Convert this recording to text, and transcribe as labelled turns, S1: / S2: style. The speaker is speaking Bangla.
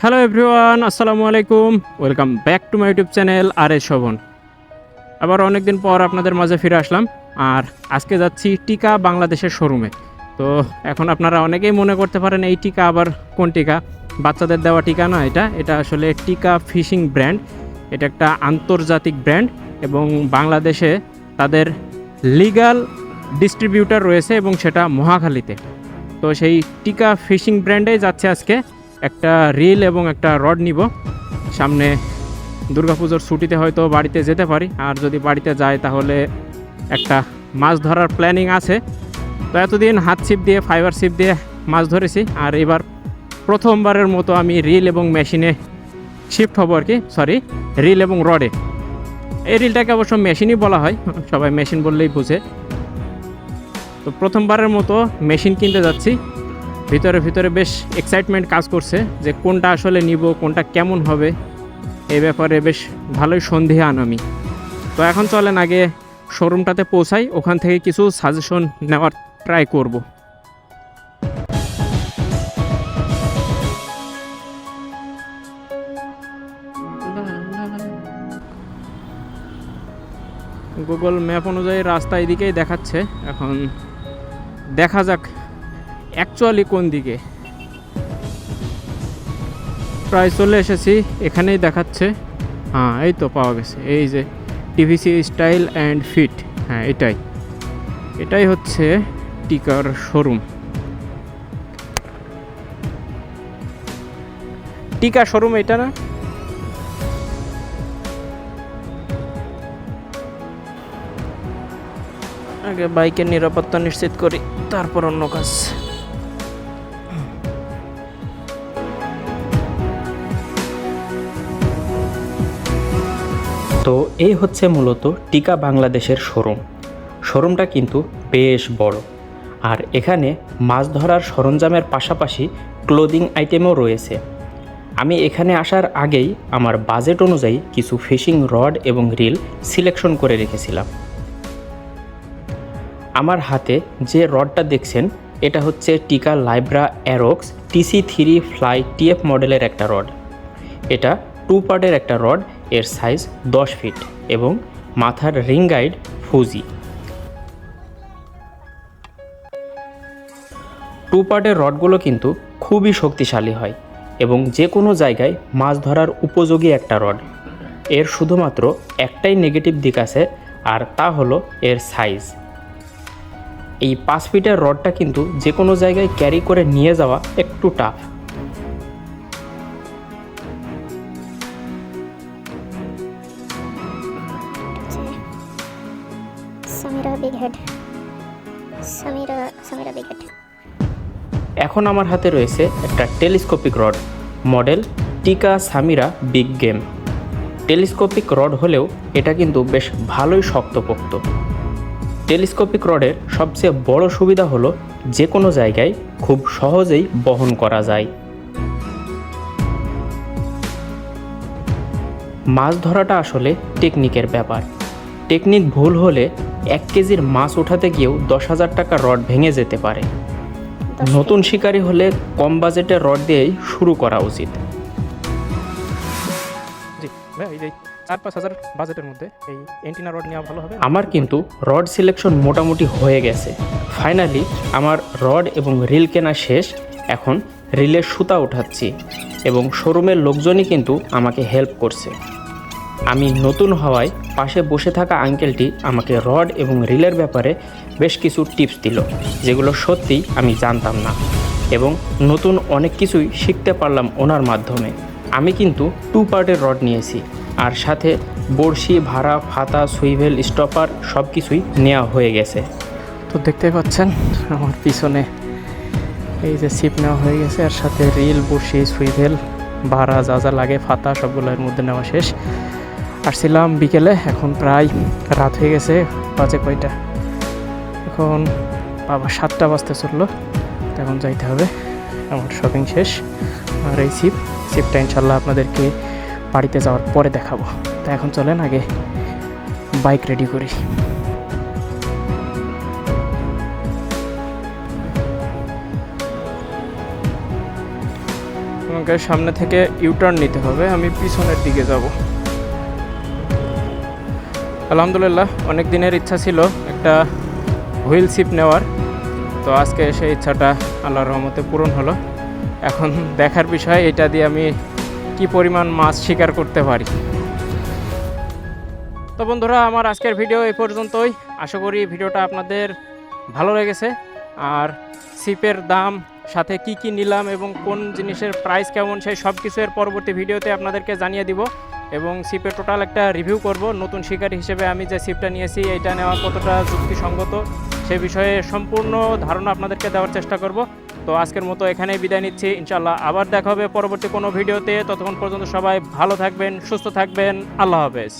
S1: হ্যালো এভরিওয়ান আসসালামু আলাইকুম। Welcome back to my YouTube channel R S Shovon আবার অনেকদিন পর আপনাদের মাঝে ফিরে আসলাম, আর আজকে যাচ্ছি টিকা বাংলাদেশের শোরুমে। তো এখন আপনারা অনেকেই মনে করতে পারেন এই টিকা আবার কোন টিকা? বাচ্চাদের দেওয়া টিকা না এটা এটা আসলে টিকা ফিশিং ব্র্যান্ড। এটা একটা আন্তর্জাতিক ব্র্যান্ড এবং বাংলাদেশে তাদের লিগ্যাল ডিস্ট্রিবিউটার রয়েছে এবং সেটা মহাখালীতে। তো সেই টিকা ফিশিং ব্র্যান্ডেই যাচ্ছে আজকে। একটা রিল এবং একটা রড নিব। সামনে দুর্গাপুজোর ছুটিতে হয়তো বাড়িতে যেতে পারি। আর যদি বাড়িতে যাই তাহলে একটা মাছ ধরার প্ল্যানিং আছে। তো এতদিন হাত ছিপ দিয়ে ফাইবার ছিপ দিয়ে মাছ ধরেছি। আর এবার প্রথমবারের মতো আমি রিল এবং মেশিনে শিফট হব আর কি সরি রিল এবং রডে এই রিলটাকে অবশ্য মেশিনই বলা হয়, সবাই মেশিন বললেই বুঝে। তো প্রথমবারের মতো মেশিন কিনতে যাচ্ছি। ভিতরে ভিতরে বেশ এক্সাইটমেন্ট কাজ করছে যে কোনটা আসলে নিব, কোনটা কেমন হবে। এই ব্যাপারে বেশ ভালোই সন্দেহান আমি। তো এখন চলেন আগে শোরুমটাতে পৌঁছাই, ওখান থেকে কিছু সাজেশন নেওয়ার ট্রাই করব। গুগল ম্যাপ অনুযায়ী রাস্তা এদিকেই দেখাচ্ছে। এখন দেখা যাক অ্যাকচুয়ালি কোন দিকে? প্রায় চলে এসেছি, এখানেই দেখাচ্ছে। হ্যাঁ এই তো পাওয়া গেছে। এই যে টিভিসি স্টাইল অ্যান্ড ফিট। হ্যাঁ এটাই। এটাই হচ্ছে টিকার শোরুম। টিকা শোরুম এটা না? আগে বাইকের নিরাপত্তা নিশ্চিত করি, তারপর অন্য কাজ।
S2: তো এই হচ্ছে মূলত টিকা বাংলাদেশের শোরুম। শোরুমটা কিন্তু বেশ বড়। আর এখানে মাছ ধরার সরঞ্জামের পাশাপাশি ক্লোদিং আইটেমও রয়েছে। আমি এখানে আসার আগেই আমার বাজেট অনুযায়ী কিছু ফিশিং রড এবং রিল সিলেকশন করে রেখেছিলাম। আমার হাতে যে রডটা দেখছেন, এটা হচ্ছে Tica Libra Arrox TC three fly TF মডেলের একটা রড। এটা টু পার্টের একটা রড এর সাইজ দশ ফিট এবং মাথার রিং গাইড ফুজি। টু পার্টের রডগুলো কিন্তু খুবই শক্তিশালী হয় এবং যে কোনো জায়গায় মাছ ধরার উপযোগী একটা রড। এর শুধুমাত্র একটাই নেগেটিভ দিক আছে আর তা হলো এর সাইজ এই পাঁচ ফিটের রডটা কিন্তু যে কোনো জায়গায় ক্যারি করে নিয়ে যাওয়া একটু টাফ এখন আমার হাতে রয়েছে একটা telescopic rod, model Tica Samira big game. Telescopic rod হলেও এটা কিন্তু বেশ ভালোই শক্তপোক্ত। টেলিস্কোপিক রডের সবচেয়ে বড় সুবিধা হলো যে কোনো জায়গায় খুব সহজেই বহন করা যায়। মাছ ধরাটা আসলে টেকনিকের ব্যাপার। টেকনিক ভুল হলে এক কেজির মাছ ওঠাতে গিয়েও দশ হাজার টাকা রড ভেঙে যেতে পারে। নতুন শিকারী হলে কম বাজেটের রড দিয়েই শুরু করা উচিত।
S1: জি ভাই এই যে চার পাঁচ হাজার বাজেটের মধ্যে এই এন্টিনা রড নেওয়া ভালো হবে?
S2: আমার কিন্তু রড সিলেকশন মোটামুটি হয়ে গেছে। ফাইনালি আমার রড এবং রিল কেনা শেষ। এখন রিলের সুতা উঠাচ্ছি এবং শোরুমের লোকজনই কিন্তু আমাকে হেল্প করছে। আমি নতুন হওয়ায় পাশে বসে থাকা আঙ্কেলটি আমাকে রড এবং রিলের ব্যাপারে বেশ কিছু টিপস দিল, যেগুলো সত্যিই আমি জানতাম না এবং নতুন অনেক কিছুই শিখতে পারলাম ওনার মাধ্যমে। আমি কিন্তু টু পার্টের রড নিয়েছি আর সাথে বড়শি, ভাড়া, ফাতা, সুইভেল, স্টপার সব কিছুই নেওয়া হয়ে গেছে।
S1: তো দেখতে পাচ্ছেন, আমার পিছনে এই যে সিপ নেওয়া হয়ে গেছে আর সাথে রিল বসি সুইভেল, ভাড়া, যা যা লাগে, ফাতা সবগুলোর মধ্যে নেওয়া শেষ। আসছিলাম বিকেলে, এখন প্রায় রাত হয়ে গেছে, বাজে কয়টা? এখন বাবা সাতটা বাজতে চলল, এখন যাইতে হবে, আমার শপিং শেষ। আর এই সিপ সিপটা ইনশাল্লাহ আপনাদেরকে বাড়িতে যাওয়ার পরে দেখাবো। তা এখন চলেন, আগে বাইক রেডি করি। আমাকে সামনে থেকে ইউটার্ন নিতে হবে, আমি পিছনের দিকে যাব। আলহামদুলিল্লাহ, অনেক দিনের ইচ্ছা ছিল একটা হুইল সিপ নেওয়ার। তো আজকে সেই ইচ্ছাটা আল্লাহর রহমতে পূরণ হলো। এখন দেখার বিষয়, এটা দিয়ে আমি কি পরিমাণ মাছ শিকার করতে পারি? তো বন্ধুরা, আমার আজকের ভিডিও এই পর্যন্তই। আশা করি ভিডিওটা আপনাদের ভালো লেগেছে। আর সিপের দাম, সাথে কি কি নিলাম এবং কোন জিনিসের প্রাইস কেমন, সেই সব কিছু এর পরবর্তী ভিডিওতে আপনাদেরকে জানিয়ে দিব। এবং সিপের টোটাল একটা রিভিউ করব। নতুন শিকারী হিসেবে আমি যে সিপটা নিয়েছি, এটা নেওয়া কতটা যুক্তিসঙ্গত সে বিষয়ে সম্পূর্ণ ধারণা আপনাদেরকে দেওয়ার চেষ্টা করব। তো আজকের মতো এখানেই বিদায় নিচ্ছি। ইনশাল্লাহ আবার দেখা হবে পরবর্তী কোনো ভিডিওতে। ততক্ষণ পর্যন্ত সবাই ভালো থাকবেন, সুস্থ থাকবেন। আল্লাহ হাফেজ।